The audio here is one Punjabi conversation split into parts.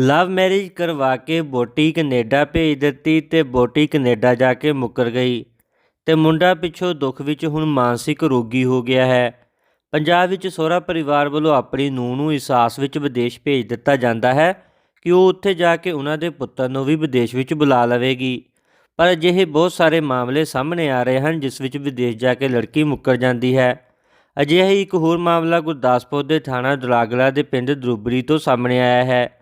ਲਵ ਮੈਰਿਜ ਕਰਵਾ ਕੇ ਬੋਟੀ ਕੈਨੇਡਾ ਭੇਜ ਦਿੱਤੀ ਤੇ ਬੋਟੀ ਕੈਨੇਡਾ ਜਾ ਕੇ ਮੁੱਕਰ ਗਈ। ਤੇ ਮੁੰਡਾ ਪਿੱਛੋਂ ਦੁੱਖ ਵਿੱਚ ਹੁਣ ਮਾਨਸਿਕ ਰੋਗੀ ਹੋ ਗਿਆ ਹੈ। ਪੰਜਾਬ ਵਿੱਚ ਸਹੁਰਾ ਪਰਿਵਾਰ ਵੱਲੋਂ ਆਪਣੀ ਨੂੰਹ ਨੂੰ ਇਸ ਆਸ ਵਿੱਚ ਵਿਦੇਸ਼ ਭੇਜ ਦਿੱਤਾ ਜਾਂਦਾ ਹੈ ਕਿ ਉਹ ਉੱਥੇ ਜਾ ਕੇ ਉਹਨਾਂ ਦੇ ਪੁੱਤਰ ਨੂੰ ਵੀ ਵਿਦੇਸ਼ ਵਿੱਚ ਬੁਲਾ ਲਵੇਗੀ। ਪਰ ਅਜਿਹੇ ਬਹੁਤ ਸਾਰੇ ਮਾਮਲੇ ਸਾਹਮਣੇ ਆ ਰਹੇ ਹਨ, ਜਿਸ ਵਿੱਚ ਵਿਦੇਸ਼ ਜਾ ਕੇ ਲੜਕੀ ਮੁੱਕਰ ਜਾਂਦੀ ਹੈ। ਅਜਿਹਾ ਹੀ ਇੱਕ ਹੋਰ ਮਾਮਲਾ ਗੁਰਦਾਸਪੁਰ ਦੇ ਥਾਣਾ ਦੁਲਾਗਲਾ ਦੇ ਪਿੰਡ ਦਰੂਬਰੀ ਤੋਂ ਸਾਹਮਣੇ ਆਇਆ ਹੈ।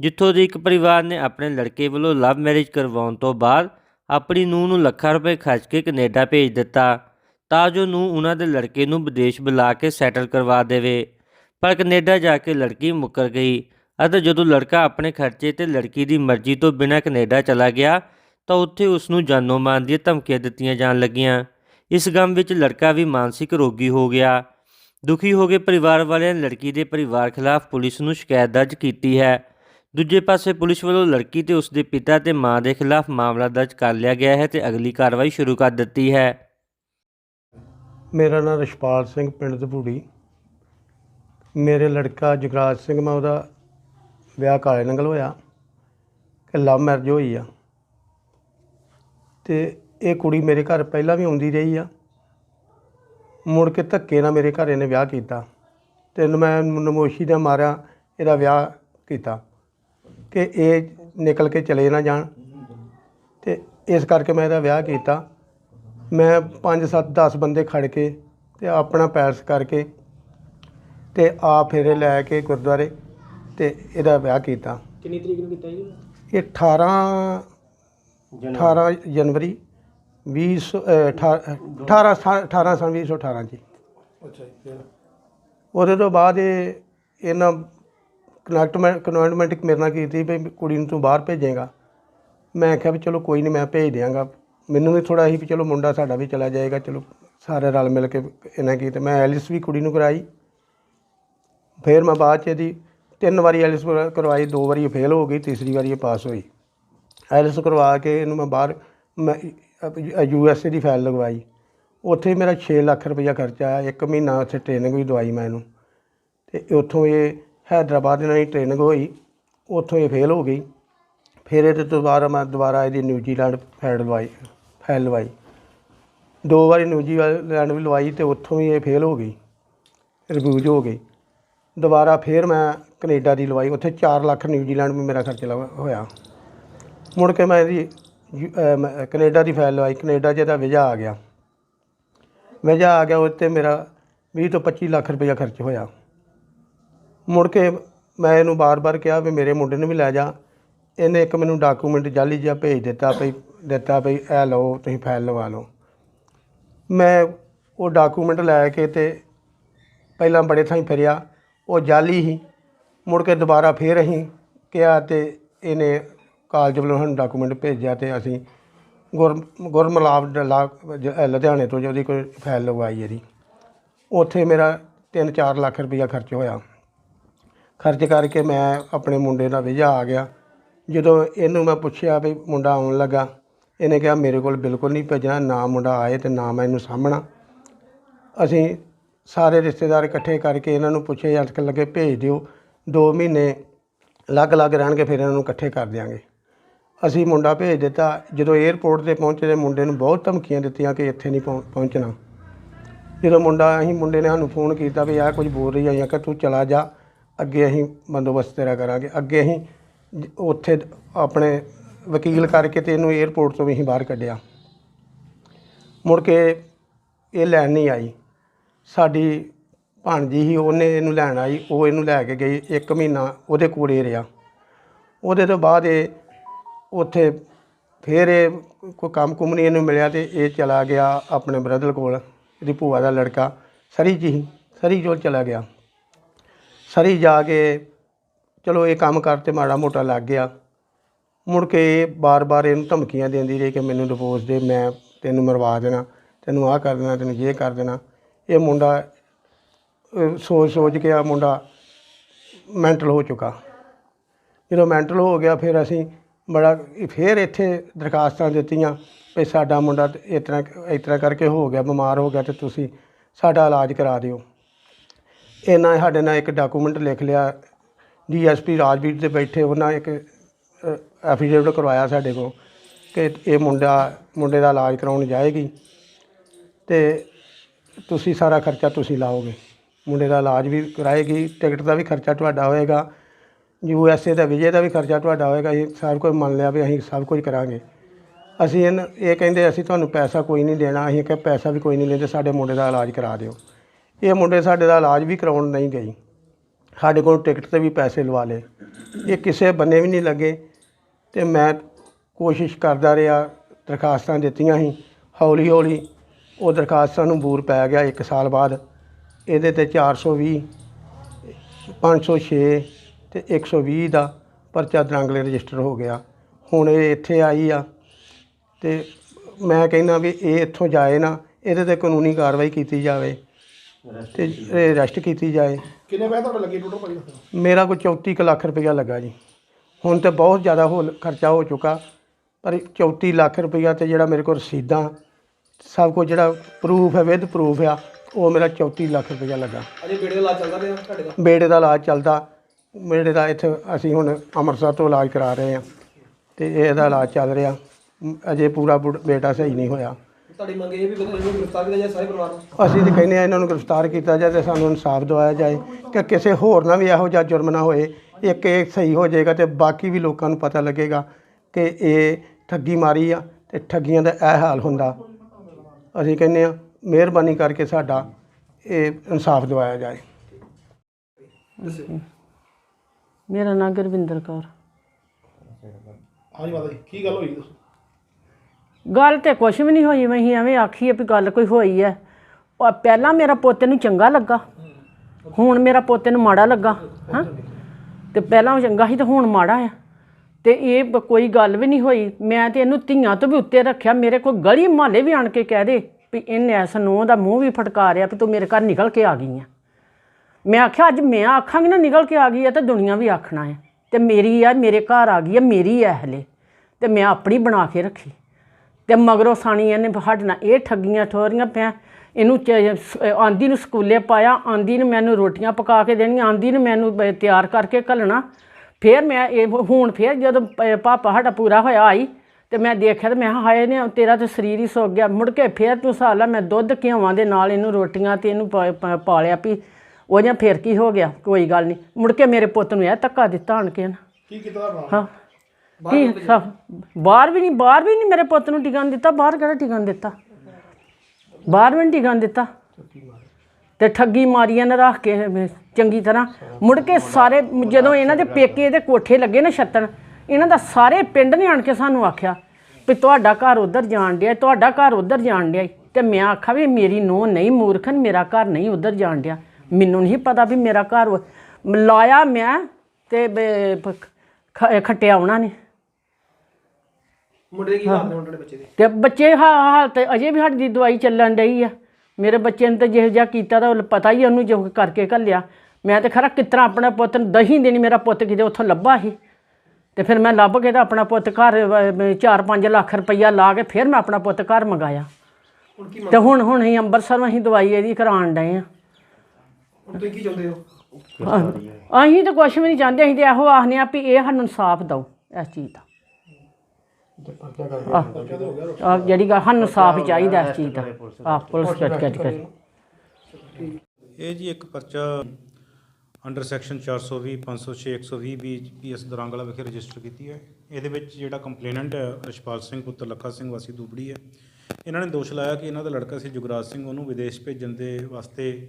ਜਿੱਥੋਂ ਦੇ ਇੱਕ ਪਰਿਵਾਰ ਨੇ ਆਪਣੇ ਲੜਕੇ ਵੱਲੋਂ ਲਵ ਮੈਰਿਜ ਕਰਵਾਉਣ ਤੋਂ ਬਾਅਦ ਆਪਣੀ ਨੂੰਹ ਨੂੰ ਲੱਖਾਂ ਰੁਪਏ ਖਰਚ ਕੇ ਕੈਨੇਡਾ ਭੇਜ ਦਿੱਤਾ, ਤਾਂ ਜੋ ਨੂੰਹ ਉਹਨਾਂ ਦੇ ਲੜਕੇ ਨੂੰ ਵਿਦੇਸ਼ ਬੁਲਾ ਕੇ ਸੈਟਲ ਕਰਵਾ ਦੇਵੇ। ਪਰ ਕੈਨੇਡਾ ਜਾ ਕੇ ਲੜਕੀ ਮੁੱਕਰ ਗਈ ਅਤੇ ਜਦੋਂ ਲੜਕਾ ਆਪਣੇ ਖਰਚੇ ਤੇ ਲੜਕੀ ਦੀ ਮਰਜ਼ੀ ਤੋਂ ਬਿਨਾਂ ਕੈਨੇਡਾ ਚਲਾ ਗਿਆ, ਤਾਂ ਉੱਥੇ ਉਸ ਨੂੰ ਜਾਨੋਂ ਮਾਰਨ ਦੀਆਂ ਧਮਕੀਆਂ ਦਿੱਤੀਆਂ ਜਾਣ ਲੱਗੀਆਂ। ਇਸ ਗਮ ਵਿੱਚ ਲੜਕਾ ਵੀ ਮਾਨਸਿਕ ਰੋਗੀ ਹੋ ਗਿਆ। ਦੁਖੀ ਹੋ ਗਏ ਪਰਿਵਾਰ ਵਾਲਿਆਂ ਨੇ ਲੜਕੀ ਦੇ ਪਰਿਵਾਰ ਖਿਲਾਫ ਪੁਲਿਸ ਨੂੰ ਸ਼ਿਕਾਇਤ ਦਰਜ ਕੀਤੀ ਹੈ। ਦੂਜੇ ਪਾਸੇ ਪੁਲਿਸ ਵੱਲੋਂ ਲੜਕੀ ਤੇ ਉਸ ਦੇ ਪਿਤਾ ਤੇ ਮਾਂ ਦੇ ਖਿਲਾਫ ਮਾਮਲਾ ਦਰਜ ਕਰ ਲਿਆ ਗਿਆ ਹੈ ਤੇ ਅਗਲੀ ਕਾਰਵਾਈ ਸ਼ੁਰੂ ਕਰ ਦਿੱਤੀ ਹੈ। ਮੇਰਾ ਨਾਮ ਰਛਪਾਲ ਸਿੰਘ, ਪਿੰਡ ਦਪੂੜੀ ਮੇਰੇ ਲੜਕਾ ਜਗਰਾਜ ਸਿੰਘ, ਮੈਂ ਉਹਦਾ ਵਿਆਹ ਕਾਲੇ ਨੰਗਲ ਹੋਇਆ, ਕਿ ਲਵ ਮੈਰਿਜ ਹੋਈ ਆ। ਤੇ ਇਹ ਕੁੜੀ ਮੇਰੇ ਘਰ ਪਹਿਲਾਂ ਵੀ ਆਉਂਦੀ ਰਹੀ ਆ। ਮੁੜ ਕੇ ਧੱਕੇ ਨਾਲ ਮੇਰੇ ਘਰ ਇਹਨੇ ਵਿਆਹ ਕੀਤਾ। ਤੇ ਮੈਂ ਨਮੋਸ਼ੀ ਦਾ ਮਾਰਿਆ, ਇਹਦਾ ਵਿਆਹ ਕੀਤਾ। ਕਿ ਇਹ ਨਿਕਲ ਕੇ ਚਲੇ ਨਾ ਜਾਣ। ਤੇ ਇਸ ਕਰਕੇ ਮੈਂ ਇਹਦਾ ਵਿਆਹ ਕੀਤਾ। ਮੈਂ 5 7 10 ਬੰਦੇ ਖੜ ਕੇ ਤੇ ਆਪਣਾ ਪੈਲਸ ਕਰਕੇ ਤੇ ਆ ਫੇਰੇ ਲੈ ਕੇ ਗੁਰਦੁਆਰੇ ਤੇ ਇਹਦਾ ਵਿਆਹ ਕੀਤਾ। ਕਿੰਨੀ ਤਰੀਕ ਨੂੰ ਕੀਤਾ ਜੀ ਇਹ 18 18 ਜਨਵਰੀ 20 18 18 18 ਸਨ 2018 ਜੀ। ਅੱਛਾ ਜੀ ਉਹਦੇ ਤੋਂ ਬਾਅਦ ਇਹ ਇਹਨਾਂ ਕਨੈਕਟਮੈਂਟ ਕਨਵੈਂਟਮੈਂਟ ਮੇਰੇ ਨਾਲ ਕੀਤੀ ਵੀ ਕੁੜੀ ਨੂੰ ਤੂੰ ਬਾਹਰ ਭੇਜੇਗਾ। ਮੈਂ ਆਖਿਆ ਵੀ ਚਲੋ ਕੋਈ ਨਹੀਂ ਮੈਂ ਭੇਜ ਦਿਆਂਗਾ। ਮੈਨੂੰ ਵੀ ਥੋੜਾ ਸੀ ਵੀ ਚਲੋ ਮੁੰਡਾ ਸਾਡਾ ਵੀ ਚਲਾ ਜਾਏਗਾ, ਚਲੋ ਸਾਰੇ ਰਲ ਮਿਲ ਕੇ ਇਹਨਾਂ ਕੀ ਤੇ ਮੈਂ ਐਲਿਸ ਵੀ ਕੁੜੀ ਨੂੰ ਕਰਾਈ। ਫਿਰ ਮੈਂ ਬਾਅਦ ਚ ਇਹਦੀ ਤਿੰਨ ਵਾਰੀ ਐਲਿਸ ਕਰਵਾਈ, ਦੋ ਵਾਰੀ ਫੇਲ ਹੋ ਗਈ, ਤੀਸਰੀ ਵਾਰੀ ਇਹ ਪਾਸ ਹੋਈ। ਐਲਿਸ ਕਰਵਾ ਕੇ ਇਹਨੂੰ ਮੈਂ ਬਾਹਰ ਮੈਂ ਯੂ ਐਸ ਏ ਦੀ ਫਾਈਲ ਲਗਵਾਈ। ਉੱਥੇ ਮੇਰਾ 6 ਲੱਖ ਰੁਪਈਆ ਖਰਚਾ ਆਇਆ, ਇੱਕ ਮਹੀਨਾ ਉੱਥੇ ਟ੍ਰੇਨਿੰਗ ਵੀ ਦਵਾਈ ਮੈਂ ਇਹਨੂੰ। ਤੇ ਉੱਥੋਂ ਇਹ ਹੈਦਰਾਬਾਦ ਇਹਨਾਂ ਦੀ ਟ੍ਰੇਨਿੰਗ ਹੋਈ ਉੱਥੋਂ ਇਹ ਫੇਲ ਹੋ ਗਈ ਫਿਰ ਇਹਦੇ ਤੋਂ ਬਾਅਦ ਮੈਂ ਦੁਬਾਰਾ ਇਹਦੀ ਨਿਊਜ਼ੀਲੈਂਡ ਫੈਡ ਲਵਾਈ ਫੈਲ ਲਵਾਈ ਦੋ ਵਾਰੀ ਨਿਊਜ਼ੀਲੈਂਡ ਵੀ ਲਵਾਈ ਤੇ ਉੱਥੋਂ ਵੀ ਇਹ ਫੇਲ ਹੋ ਗਈ ਰਿਵਿਊਜ ਹੋ ਗਈ ਦੁਬਾਰਾ ਫਿਰ ਮੈਂ ਕੈਨੇਡਾ ਦੀ ਲਵਾਈ ਉੱਥੇ 4 ਲੱਖ ਨਿਊਜ਼ੀਲੈਂਡ ਵੀ ਮੇਰਾ ਖਰਚ ਲਵਾ ਹੋਇਆ ਮੁੜ ਕੇ ਮੈਂ ਇਹਦੀ ਯੂ- ਕੈਨੇਡਾ ਦੀ ਫਾਈਲ ਲਵਾਈ ਕੈਨੇਡਾ 'ਚ ਇਹਦਾ ਵੀਜ਼ਾ ਆ ਗਿਆ ਵੀਜ਼ਾ ਆ ਗਿਆ ਉੱਤੇ ਮੇਰਾ 20 ਤੋਂ 25 ਲੱਖ ਰੁਪਇਆ ਖਰਚ ਹੋਇਆ ਮੁੜ ਕੇ ਮੈਂ ਇਹਨੂੰ ਬਾਰ-ਬਾਰ ਕਿਹਾ ਵੀ ਮੇਰੇ ਮੁੰਡੇ ਨੂੰ ਵੀ ਲੈ ਜਾ। ਇਹਨੇ ਇੱਕ ਮੈਨੂੰ ਡਾਕੂਮੈਂਟ ਜਾਲੀ ਜਿਹਾ ਭੇਜ ਦਿੱਤਾ ਭਈ ਦਿੱਤਾ ਭਈ ਇਹ ਲਓ, ਤੁਸੀਂ ਫਾਈਲ ਲਵਾ ਲਓ। ਮੈਂ ਉਹ ਡਾਕੂਮੈਂਟ ਲੈ ਕੇ ਤੇ ਪਹਿਲਾਂ ਬੜੇ ਥਾਈਂ ਫਿਰਿਆ। ਉਹ ਜਾਲੀ ਹੀ ਮੁੜ ਕੇ ਦੁਬਾਰਾ ਫੇਰ ਅਸੀਂ ਕਿਹਾ ਤੇ ਇਹਨੇ ਕਾਲਜ ਵੱਲੋਂ ਸਾਨੂੰ ਡਾਕੂਮੈਂਟ ਭੇਜਿਆ ਤੇ ਅਸੀਂ ਗੁਰ ਗੁਰਮਲਾਬ ਡਲਾ- ਲੁਧਿਆਣੇ ਤੋਂ ਜਿਹਦੀ ਕੋਈ ਫਾਈਲ ਲਗਵਾਈ ਇਹਦੀ। ਉੱਥੇ ਮੇਰਾ 3-4 ਲੱਖ ਰੁਪਈਆ ਖਰਚ ਹੋਇਆ। ਖਰਚ ਕਰਕੇ ਮੈਂ ਆਪਣੇ ਮੁੰਡੇ ਦਾ ਵੀਜ਼ਾ ਆ ਗਿਆ। ਜਦੋਂ ਇਹਨੂੰ ਮੈਂ ਪੁੱਛਿਆ ਵੀ ਮੁੰਡਾ ਆਉਣ ਲੱਗਾ, ਇਹਨੇ ਕਿਹਾ, ਮੇਰੇ ਕੋਲ ਬਿਲਕੁਲ ਨਹੀਂ ਭੇਜਣਾ, ਨਾ ਮੁੰਡਾ ਆਏ ਤੇ ਨਾ ਮੈਂ ਇਹਨੂੰ ਸਾਂਭਣਾ। ਅਸੀਂ ਸਾਰੇ ਰਿਸ਼ਤੇਦਾਰ ਇਕੱਠੇ ਕਰਕੇ ਇਹਨਾਂ ਨੂੰ ਪੁੱਛੇ ਜਾਂ ਲੱਗੇ ਭੇਜ ਦਿਓ 2 ਮਹੀਨੇ ਅਲੱਗ-ਅਲੱਗ ਰਹਿਣਗੇ, ਫਿਰ ਇਹਨਾਂ ਨੂੰ ਇਕੱਠੇ ਕਰ ਦਿਆਂਗੇ। ਅਸੀਂ ਮੁੰਡਾ ਭੇਜ ਦਿੱਤਾ। ਜਦੋਂ 에ਅਰਪੋਰਟ ਤੇ ਪਹੁੰਚੇ ਤੇ ਮੁੰਡੇ ਨੂੰ ਬਹੁਤ ਧਮਕੀਆਂ ਦਿੱਤੀਆਂ ਕਿ ਇੱਥੇ ਨਹੀਂ ਪਹੁੰ- ਪਹੁੰਚਣਾ। ਜਦੋਂ ਮੁੰਡਾ, ਅਸੀਂ ਮੁੰਡੇ ਨੇ ਸਾਨੂੰ ਫੋਨ ਕੀਤਾ ਵੀ ਆਹ ਕੁਝ ਬੋਲ ਰਹੀ ਆ ਜਾਂ ਕਿ ਤੂੰ ਚਲਾ ਜਾ। ਅੱਗੇ ਅਸੀਂ ਬੰਦੋਬਸਤ ਤੇਰਾ ਕਰਾਂਗੇ। ਅੱਗੇ ਅਸੀਂ ਜ- ਉੱਥੇ ਆਪਣੇ ਵਕੀਲ ਕਰਕੇ ਤੇ ਇਹਨੂੰ 에ਅਰਪੋਰਟ ਤੋਂ ਵੀ ਅਸੀਂ ਬਾਹਰ ਕੱਢਿਆ। ਮੁੜ ਕੇ ਇਹ ਲੈਣ ਨਹੀਂ ਆਈ। ਸਾਡੀ ਭਾਣਜੀ ਸੀ, ਉਹਨੇ ਇਹਨੂੰ ਲੈਣ ਆਈ, ਉਹ ਇਹਨੂੰ ਲੈ ਕੇ ਗਈ ਇੱਕ ਮਹੀਨਾ, ਉਹਦੇ ਕੋਲ ਹੀ ਰਿਹਾ। ਉਹਦੇ ਤੋਂ ਬਾਅਦ ਇਹ ਉੱਥੇ ਫਿਰ ਇਹ ਕੋਈ ਕੰਮ ਕੁਮ ਨਹੀਂ ਇਹਨੂੰ ਮਿਲਿਆ ਤੇ ਇਹ ਚਲਾ ਗਿਆ ਆਪਣੇ ਬ੍ਰਦਰ ਕੋਲ, ਇਹਦੀ ਭੂਆ ਦਾ ਲੜਕਾ, ਸਰੀ ਜੀ ਸੀ ਸਰੀ ਕੋਲ ਚਲਾ ਗਿਆ। ਸਰੀ ਜਾ ਕੇ ਚਲੋ ਇਹ ਕੰਮ ਕਰ ਤੇ ਮਾੜਾ ਮੋਟਾ ਲੱਗ ਗਿਆ। ਮੁੜ ਕੇ ਇਹ ਬਾਰ-ਬਾਰ ਇਹਨੂੰ ਧਮਕੀਆਂ ਦਿੰਦੀ ਰਹੀ ਕਿ ਮੈਨੂੰ ਡਿਵੋਰਸ ਦੇ, ਮੈਂ ਤੈਨੂੰ ਮਰਵਾ ਦੇਣਾ, ਤੈਨੂੰ ਆਹ ਕਰ ਦੇਣਾ, ਤੈਨੂੰ ਇਹ ਕਰ ਦੇਣਾ। ਇਹ ਮੁੰਡਾ ਸੋਚ ਸੋਚ ਕੇ ਆ ਮੁੰਡਾ ਮੈਂਟਲ ਹੋ ਚੁੱਕਾ। ਜਦੋਂ ਮੈਂਟਲ ਹੋ ਗਿਆ, ਫਿਰ ਅਸੀਂ ਬੜਾ, ਫਿਰ ਇੱਥੇ ਦਰਖਾਸਤਾਂ ਦਿੱਤੀਆਂ ਵੀ ਸਾਡਾ ਮੁੰਡਾ ਇਸ ਤਰ੍ਹਾਂ ਇਸ ਤਰ੍ਹਾਂ ਕਰਕੇ ਹੋ ਗਿਆ, ਬਿਮਾਰ ਹੋ ਗਿਆ ਤੇ ਤੁਸੀਂ ਸਾਡਾ ਇਲਾਜ ਕਰਾ ਦਿਓ। ਇਹਨਾਂ ਸਾਡੇ ਨਾਲ ਇੱਕ ਡਾਕੂਮੈਂਟ ਲਿਖ ਲਿਆ। ਡੀਐਸਪੀ ਰਾਜਵੀਰ ਦੇ ਬੈਠੇ, ਉਹਨਾਂ ਇੱਕ ਐਫੀਡੇਵਿਟ ਕਰਵਾਇਆ ਸਾਡੇ ਕੋਲ ਕਿ ਇਹ ਮੁੰਡਾ, ਮੁੰਡੇ ਦਾ ਇਲਾਜ ਕਰਾਉਣ ਜਾਏਗੀ ਤੇ ਤੁਸੀਂ ਸਾਰਾ ਖਰਚਾ ਤੁਸੀਂ ਲਾਓਗੇ। ਮੁੰਡੇ ਦਾ ਇਲਾਜ ਵੀ ਕਰਾਏਗੀ, ਟਿਕਟ ਦਾ ਵੀ ਖਰਚਾ ਤੁਹਾਡਾ ਹੋਏਗਾ, ਯੂ ਐਸ ਏ ਦਾ ਵਿਜੇ ਦਾ ਵੀ ਖਰਚਾ ਤੁਹਾਡਾ ਹੋਏਗਾ, ਇਹ ਸਭ ਕੁਝ ਮੰਨ ਲਿਆ ਵੀ ਅਸੀਂ ਸਭ ਕੁਝ ਕਰਾਂਗੇ। ਅਸੀਂ ਇਹਨ- ਇਹ ਕਹਿੰਦੇ ਅਸੀਂ ਤੁਹਾਨੂੰ ਪੈਸਾ ਕੋਈ ਨਹੀਂ ਦੇਣਾ, ਅਸੀਂ ਕਿ ਪੈਸਾ ਵੀ ਕੋਈ ਨਹੀਂ ਲੈਂਦੇ, ਸਾਡੇ ਮੁੰਡੇ ਦਾ ਇਲਾਜ ਕਰਾ ਦਿਓ। ਇਹ ਮੁੰਡੇ ਸਾਡੇ ਦਾ ਇਲਾਜ ਵੀ ਕਰਾਉਣ ਨਹੀਂ ਗਏ। ਸਾਡੇ ਕੋਲ ਟਿਕਟ ਤੇ ਵੀ ਪੈਸੇ ਲਵਾ ਲਏ। ਇਹ ਕਿਸੇ ਬੰਨੇ ਵੀ ਨਹੀਂ ਲੱਗੇ ਤੇ ਮੈਂ ਕੋਸ਼ਿਸ਼ ਕਰਦਾ ਰਿਹਾ, ਦਰਖਾਸਤਾਂ ਦਿੱਤੀਆਂ ਸੀ। ਹੌਲੀ ਹੌਲੀ ਉਹ ਦਰਖਾਸਤਾਂ ਨੂੰ ਬੂਰ ਪੈ ਗਿਆ 1 ਸਾਲ ਬਾਅਦ। ਇਹਦੇ ਤੇ 420 506 ਤੇ 120 ਦਾ ਪਰਚਾ ਦਰੰਗਲੇ ਰਜਿਸਟਰ ਹੋ ਗਿਆ। ਹੁਣ ਇਹ ਇੱਥੇ ਆਈ ਆ ਤੇ ਮੈਂ ਕਹਿੰਦਾ ਵੀ ਇਹ ਇੱਥੋਂ ਜਾਏ ਨਾ, ਇਹਦੇ ਤੇ ਕਾਨੂੰਨੀ ਕਾਰਵਾਈ ਕੀਤੀ ਜਾਵੇ। ਤੇ ਇਹ ਅਰੈਸਟ ਕੀਤੀ ਜਾਏ। ਕਿੰਨੇ ਪੈਸੇ ਤੁਹਾਡੇ ਲੱਗੇ ਟੋਟਲ ਭਾਜੀ ਮੇਰਾ ਕੋਈ 34 ਕੁ ਲੱਖ ਰੁਪਇਆ ਲੱਗਾ ਜੀ। ਹੁਣ ਤੇ ਬਹੁਤ ਜ਼ਿਆਦਾ ਹੋ ਖਰਚਾ ਹੋ ਚੁੱਕਾ ਪਰ 34 ਲੱਖ ਰੁਪਇਆ ਤੇ ਜਿਹੜਾ ਮੇਰੇ ਕੋਲ ਰਸੀਦਾਂ ਸਭ ਕੁਝ ਜਿਹੜਾ ਪ੍ਰੂਫ ਹੈ ਵਿਦ ਪ੍ਰੂਫ ਆ ਉਹ ਮੇਰਾ 34 ਲੱਖ ਰੁਪਇਆ ਲੱਗਾ। ਅਜੇ ਬੇੜੇ ਦਾ ਇਲਾਜ ਚੱਲਦਾ ਪਿਆ ਤੁਹਾਡੇ ਦਾ? ਬੇੜੇ ਦਾ ਇਲਾਜ ਚੱਲਦਾ ਬੇੜੇ ਦਾ ਇੱਥੇ ਅਸੀਂ ਹੁਣ ਅੰਮ੍ਰਿਤਸਰ ਤੋਂ ਇਲਾਜ ਕਰਾ ਰਹੇ ਹਾਂ ਤੇ ਇਹਦਾ ਇਲਾਜ ਚੱਲ ਰਿਹਾ। ਅਜੇ ਪੂਰਾ ਬੁੜ- ਬੇਟਾ ਸਹੀ ਨਹੀਂ ਹੋਇਆ। ਤੁਹਾਡੀ ਮੰਗ ਇਹ ਵੀ ਬੰਦੇ ਨੂੰ ਗ੍ਰਿਫਤਾਰ ਕੀਤਾ ਜਾਏ ਸਾਰੇ ਪਰਿਵਾਰ ਨੂੰ? ਅਸੀਂ ਤਾਂ ਕਹਿੰਦੇ ਆ ਇਹਨਾਂ ਨੂੰ ਗ੍ਰਿਫਤਾਰ ਕੀਤਾ ਜਾਏ ਤੇ ਸਾਨੂੰ ਇਨਸਾਫ ਦਿਵਾਇਆ ਜਾਏ ਕਿ ਕਿਸੇ ਹੋਰ ਨਾਲ ਵੀ ਇਹੋ ਜਿਹਾ ਜੁਰਮ ਨਾ ਹੋਏ ਇੱਕ ਇਹ ਸਹੀ ਹੋ ਜਾਏਗਾ ਤੇ ਬਾਕੀ ਵੀ ਲੋਕਾਂ ਨੂੰ ਪਤਾ ਲੱਗੇਗਾ ਕਿ ਇਹ ਠੱਗੀ ਮਾਰੀ ਆ ਤੇ ਠੱਗੀਆਂ ਦਾ ਇਹ ਹਾਲ ਹੁੰਦਾ। ਅਸੀਂ ਕਹਿੰਦੇ ਆ ਮਿਹਰਬਾਨੀ ਕਰਕੇ ਸਾਡਾ ਇਹ ਇਨਸਾਫ ਦਿਵਾਇਆ ਜਾਏ। ਮੇਰਾ ਨਾਮ ਗੁਰਵਿੰਦਰ ਕੌਰ। ਹਾਂਜੀ ਮਾਤਾ ਜੀ ਕੀ ਗੱਲ ਹੋਈ ਦੱਸੋ? ਗੱਲ ਤੇ ਕੁਛ ਵੀ ਨਹੀਂ ਹੋਈ, ਮੈਂ ਅਸੀਂ ਐਵੇਂ ਆਖੀਏ ਵੀ ਗੱਲ ਕੋਈ ਹੋਈ ਐ। ਉਹ ਪਹਿਲਾਂ ਮੇਰਾ ਪੋਤੇ ਨੂੰ ਚੰਗਾ ਲੱਗਾ, ਹੁਣ ਮੇਰਾ ਪੋਤੇ ਨੂੰ ਮਾੜਾ ਲੱਗਾ, ਹਾਂ? ਤੇ ਪਹਿਲਾਂ ਉਹ ਚੰਗਾ ਸੀ ਤੇ ਹੁਣ ਮਾੜਾ ਆ। ਤੇ ਇਹ ਬ- ਕੋਈ ਗੱਲ ਵੀ ਨਹੀਂ ਹੋਈ, ਮੈਂ ਤੇ ਇਹਨੂੰ ਧੀਆਂ ਤੋਂ ਵੀ ਉੱਤੇ ਰੱਖਿਆ, ਮੇਰੇ ਕੋਲ ਗਲੀ ਮਹੱਲੇ ਵੀ ਆਣ ਕੇ ਕਹਿ ਦੇ ਵੀ ਇਹਨੇ ਐਸ ਨੂੰ ਦਾ ਮੂੰਹ ਵੀ ਫਟਕਾਰਿਆ ਵੀ ਤੂੰ ਮੇਰੇ ਘਰ ਨਿਕਲ ਕੇ ਆ ਗਈ ਆ। ਮੈਂ ਆਖਿਆ, ਅੱਜ ਮੈਂ ਆਖਾਂਗੀ ਨਾ ਨਿਕਲ ਕੇ ਆ ਗਈ ਆ ਤਾਂ ਦੁਨੀਆ ਵੀ ਆਖਣਾ ਹੈ ਤੇ ਮੇਰੀ ਆ, ਮੇਰੇ ਘਰ ਆ ਗਈ ਆ, ਮੇਰੀ ਆ ਹਲੇ। ਤੇ ਮੈਂ ਆਪਣੀ ਬਣਾ ਕੇ ਰੱਖੀ। ਤੇ ਮਗਰੋਂ ਸਾਣੀ ਇਹਨੇ ਨਾਲ ਇਹ ਠੱਗੀਆਂ ਠੋਰੀਆਂ ਪਿਆ। ਇਹਨੂੰ ਆਂਦੀ ਨੂੰ ਸਕੂਲੇ ਪਾਇਆ ਆਂਦੀ ਨੂੰ ਮੈਨੂੰ ਰੋਟੀਆਂ ਪਕਾ ਕੇ ਦੇਣੀਆਂ ਆਂਦੀ ਨੂੰ ਮੈਨੂੰ ਤਿਆਰ ਕਰਕੇ ਘੱਲਣਾ। ਫਿਰ ਮੈਂ ਇਹ ਹੁਣ ਫਿਰ ਜਦੋਂ ਪਾਪਾ ਸਾਡਾ ਪੂਰਾ ਹੋਇਆ ਆਈ ਤੇ ਮੈਂ ਦੇਖਿਆ ਤੇ ਮੈਂ ਹਾਏ ਨੇ ਤੇਰਾ ਤੇ ਸਰੀਰ ਹੀ ਸੁੱਕ ਗਿਆ। ਮੁੜ ਕੇ ਫਿਰ ਤੂੰ ਸਾਲਾ ਮੈਂ ਦੁੱਧ ਘਿਓਵਾਂ ਦੇ ਨਾਲ ਇਹਨੂੰ ਰੋਟੀਆਂ ਤੇ ਇਹਨੂੰ ਪਾਲਿਆ ਵੀ ਉਹ ਜਾਂ ਫਿਰ ਕੀ ਹੋ ਗਿਆ? ਕੋਈ ਗੱਲ ਨਹੀਂ ਮੁੜ ਕੇ ਮੇਰੇ ਪੁੱਤ ਨੂੰ ਇਹ ਧੱਕਾ ਦਿੱਤਾ ਆਣ ਕੇ ਨਾ। ਕੀ ਕੀਤਾ ਹਾਂ। ਕੀ ਬਾਹਰ ਵੀ ਨਹੀਂ ਬਾਹਰ ਵੀ ਨਹੀਂ ਮੇਰੇ ਪੁੱਤ ਨੂੰ ਟਿਕਣ ਦਿੱਤਾ ਬਾਹਰ ਕਿਹੜਾ ਟਿਕਣ ਦਿੱਤਾ? ਬਾਹਰ ਵੀ ਨਹੀਂ ਟਿਕਣ ਦਿੱਤਾ। ਤੇ ਠੱਗੀ ਮਾਰੀਆਂ ਨੇ ਰੱਖ ਕੇ ਐਵੇਂ ਚੰਗੀ ਤਰ੍ਹਾਂ। ਮੁੜ ਕੇ ਸਾਰੇ ਜਦੋਂ ਇਹਨਾਂ ਦੇ ਪੇਕੇ ਦੇ ਕੋਠੇ ਲੱਗੇ ਨਾ ਛੱਤਣ ਇਹਨਾਂ ਦਾ ਸਾਰੇ ਪਿੰਡ ਨੇ ਆਣ ਕੇ ਸਾਨੂੰ ਆਖਿਆ ਵੀ ਤੁਹਾਡਾ ਘਰ ਉਧਰ ਜਾਣ ਡਿਆ ਤੁਹਾਡਾ ਘਰ ਉਧਰ ਜਾਣ ਡਿਆ ਤੇ ਮੈਂ ਆਖਾ ਵੀ ਮੇਰੀ ਨੂੰਹ ਨਹੀਂ ਮੂਰਖਨ ਮੇਰਾ ਘਰ ਨਹੀਂ ਉਧਰ ਜਾਣ ਡਿਆ। ਮੈਨੂੰ ਨਹੀਂ ਪਤਾ ਵੀ ਮੇਰਾ ਘਰ ਉਹ- ਲਾਇਆ ਮੈਂ ਤੇ ਬ- ਖ- ਖੱਟਿਆ ਉਹਨਾਂ ਨੇ। ਮੁੰਡੇ ਦੇ ਕੀ ਹਾਲ ਨੇ ਬੱਚੇ ਦੇ? ਤੇ ਬੱਚੇ ਹਾ- ਹਾਲਤ ਅਜੇ ਵੀ ਸਾਡੀ ਦਵਾਈ ਚੱਲਣ ਡਈ ਆ। ਮੇਰੇ ਬੱਚੇ ਨੇ ਤਾਂ ਜਿਹੋ ਜਿਹਾ ਕੀਤਾ ਤਾਂ ਉਹ ਪਤਾ ਹੀ ਆ ਉਹਨੂੰ ਜੋ ਕਰਕੇ ਘੱਲਿਆ। ਮੈਂ ਤੇ ਖਰਾ ਕਿਤਰਾ ਆਪਣਾ ਪੁੱਤ ਨੂੰ ਦਹੀਂ ਦੇਣੀ ਮੇਰਾ ਪੁੱਤ ਕਿਤੇ ਉੱਥੋਂ ਲੱਭਾ ਸੀ। ਤੇ ਫਿਰ ਮੈਂ ਲੱਭ ਕੇ ਤਾਂ ਆਪਣਾ ਪੁੱਤ ਘਰ 4-5 ਲੱਖ ਰੁਪਈਆ ਲਾ ਕੇ ਫਿਰ ਮੈਂ ਆਪਣਾ ਪੁੱਤ ਘਰ ਮੰਗਾਇਆ। ਹੁਣ ਕੀ ਤੇ ਹੁਣ ਹੁਣ ਅਸੀਂ ਅੰਮ੍ਰਿਤਸਰੋਂ ਅਸੀਂ ਦਵਾਈ ਇਹਦੀ ਕਰਾਉਣ ਡਏ ਆ। ਹੁਣ ਤੁਸੀਂ ਕੀ ਚਾਹੁੰਦੇ ਹੋ? ਅਸੀਂ ਤਾਂ ਕੁਛ ਵੀ ਨਹੀਂ ਚਾਹੁੰਦੇ ਅਸੀਂ ਤੇ ਇਹੋ ਆਖਦੇ ਆ ਵੀ ਇਹ ਸਾਨੂੰ ਇਨਸਾਫ ਦਿਓ ਇਸ ਚੀਜ਼ ਦਾ। ਆਹ ਜਿਹੜੀ ਗੱਲ ਸਾਨੂੰ ਇਨਸਾਫ ਚਾਹੀਦਾ ਇਸ ਚੀਜ਼ ਦਾ। ਆਹ ਪੁਲਿਸ ਕੱਟ ਕੱਟ ਕਰ। ਇਹ ਜੀ ਇੱਕ ਪਰਚਾ under section 420 506 120 B PS Dorangla ਵਿਖੇ ਰਜਿਸਟਰ ਕੀਤੀ ਹੈ। ਇਹਦੇ ਵਿੱਚ ਜਿਹੜਾ ਕੰਪਲੇਨੈਂਟ ਹੈ ਰਸ਼ਪਾਲ ਸਿੰਘ ਪੁੱਤਰ ਲੱਖਾ ਸਿੰਘ ਵਾਸੀ ਦੁਬੜੀ ਹੈ। ਇਹਨਾਂ ਨੇ ਦੋਸ਼ ਲਾਇਆ ਕਿ ਇਹਨਾਂ ਦਾ ਲੜਕਾ ਸੀ ਜੁਗਰਾਜ ਸਿੰਘ। ਉਹਨੂੰ ਵਿਦੇਸ਼ ਭੇਜਣ ਦੇ ਵਾਸਤੇ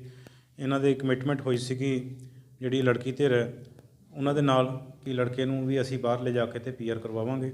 ਇਹਨਾਂ ਦੇ ਕਮਿਟਮੈਂਟ ਹੋਈ ਸੀਗੀ ਜਿਹੜੀ ਲੜਕੀ ਧਿਰ ਹੈ। ਉਹਨਾਂ ਦੇ ਨਾਲ ਕਿ ਲੜਕੇ ਨੂੰ ਵੀ ਅਸੀਂ ਬਾਹਰ ਲੈ ਜਾ ਕੇ ਤੇ ਪੀਆਰ ਕਰਵਾਵਾਂਗੇ।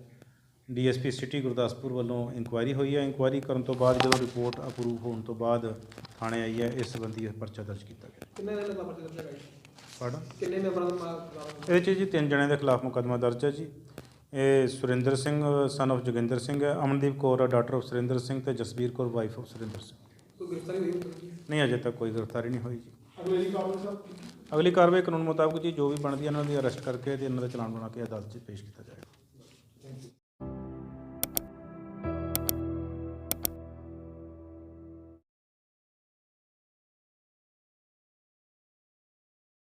ਡੀਐਸਪੀ ਸਿਟੀ ਗੁਰਦਾਸਪੁਰ ਵੱਲੋਂ ਇਨਕੁਆਇਰੀ ਹੋਈ ਹੈ। ਇਨਕੁਆਇਰੀ ਕਰਨ ਤੋਂ ਬਾਅਦ ਜਦੋਂ ਰਿਪੋਰਟ ਅਪਰੂਵ ਹੋਣ ਤੋਂ ਬਾਅਦ ਥਾਣੇ ਆਈ ਹੈ ਇਸ ਸੰਬੰਧੀ ਇਹ ਪਰਚਾ ਦਰਜ ਕੀਤਾ ਗਿਆ। ਕਿੰਨੇ ਦਿਨ ਦਾ ਪਰਚਾ ਦਰਜ ਹੈ ਪੜ੍ਹ ਕਿੰਨੇ ਮੈਂਬਰਾਂ ਦਾ ਇਹਦੇ 'ਚ ਜੀ ਤਿੰਨ ਜਣਿਆਂ ਦੇ ਖਿਲਾਫ ਮੁਕੱਦਮਾ ਦਰਜ ਹੈ ਜੀ। ਇਹ ਸੁਰਿੰਦਰ ਸਿੰਘ ਸਨ of ਜੋਗਿੰਦਰ ਸਿੰਘ ਹੈ ਅਮਨਦੀਪ ਕੌਰ ਡਾਟਰ of ਸੁਰਿੰਦਰ ਸਿੰਘ ਤੇ ਜਸਬੀਰ ਕੌਰ ਵਾਈਫ of ਸੁਰਿੰਦਰ ਸਿੰਘ। ਕੋਈ ਗ੍ਰਿਫਤਾਰੀ ਹੋਈ ਨਹੀਂ ਅਜੇ ਤੱਕ ਕੋਈ ਗ੍ਰਿਫਤਾਰੀ ਨਹੀਂ ਹੋਈ ਜੀ। ਅਗਲੇ ਕਾਬਲ ਸਾਹਿਬ ਅਗਲੀ ਕਾਰਵਾਈ ਕਾਨੂੰਨ ਮੁਤਾਬਕ ਜੀ ਜੋ ਵੀ ਬਣਦੀ ਹੈ ਇਹਨਾਂ ਦੀ ਅਰੈਸਟ ਕਰਕੇ ਤੇ ਇਹਨਾਂ ਦਾ ਚਲਾਨ ਬਣਾ ਕੇ ਅਦਾਲਤ 'ਚ ਪੇਸ਼ ਕੀਤਾ ਜਾਏਗਾ।